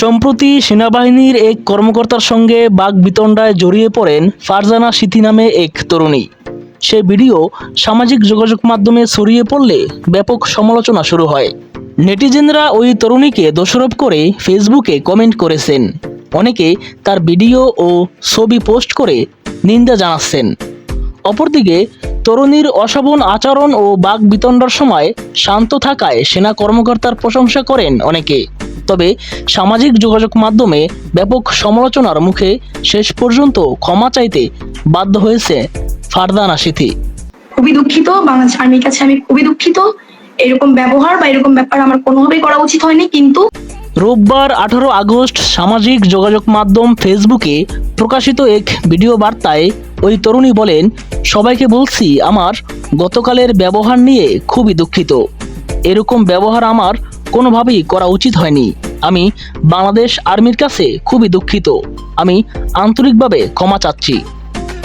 সম্প্রতি সেনাবাহিনীর এক কর্মকর্তার সঙ্গে বাঘ বিতণ্ডায় জড়িয়ে পড়েন ফারজানা সিথি নামে এক তরুণী। সে ভিডিও সামাজিক যোগাযোগ মাধ্যমে ছড়িয়ে পড়লে ব্যাপক সমালোচনা শুরু হয়। নেটিজেনরা ওই তরুণীকে দোষারোপ করে ফেসবুকে কমেন্ট করেছেন। অনেকে তার ভিডিও ও ছবি পোস্ট করে নিন্দা জানাচ্ছেন। অপরদিকে, তরুণীর অশোভন আচরণ ও বাঘ বিতণ্ডার সময় শান্ত থাকায় সেনা কর্মকর্তার প্রশংসা করেন অনেকে। তবে সামাজিক যোগাযোগ মাধ্যমে ব্যাপক সমালোচনার মুখে শেষ পর্যন্ত ক্ষমা চাইতে বাধ্য হয়েছে ফারদানা সিথি। খুবই দুঃখিত বাংলাদেশ আর্মির কাছে আমি খুবই দুঃখিত। এরকম ব্যবহার বা এরকম ব্যাপার আমার কোনোভাবেই করা উচিত হয়নি কিন্তু রোববার আঠারো আগস্ট সামাজিক যোগাযোগ মাধ্যম ফেসবুকে প্রকাশিত এক ভিডিও বার্তায় ওই তরুণী বলেন সবাইকে বলছি আমার গতকালের ব্যবহার নিয়ে খুবই দুঃখিত। এরকম ব্যবহার আমার কোনোভাবেই করা উচিত হয়নি। আমি বাংলাদেশ আর্মির কাছে খুবই দুঃখিত। আমি আন্তরিকভাবে ক্ষমা চাচ্ছি।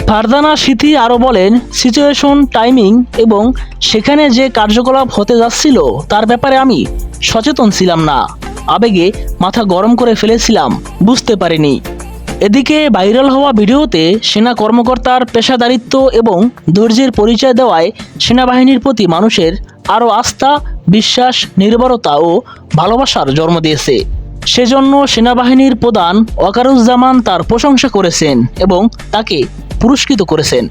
ফারদানা সিথি আরও বলেন সিচুয়েশন টাইমিং এবং সেখানে যে কার্যকলাপ হতে যাচ্ছিল, তার ব্যাপারে আমি সচেতন ছিলাম না। আবেগে মাথা গরম করে ফেলেছিলাম, বুঝতে পারিনি। এদিকে ভাইরাল হওয়া ভিডিওতে সেনা কর্মকর্তার পেশাদারিত্ব এবং ধৈর্যের পরিচয় দেওয়ায় সেনাবাহিনীর প্রতি মানুষের আরও আস্থা, বিশ্বাস, নির্ভরতা ও ভালোবাসার জন্ম দিয়েছে। সেজন্য সেনাবাহিনীর প্রধান ওয়াকারুজ্জামান তার প্রশংসা করেছেন এবং তাকে পুরস্কৃত করেছেন।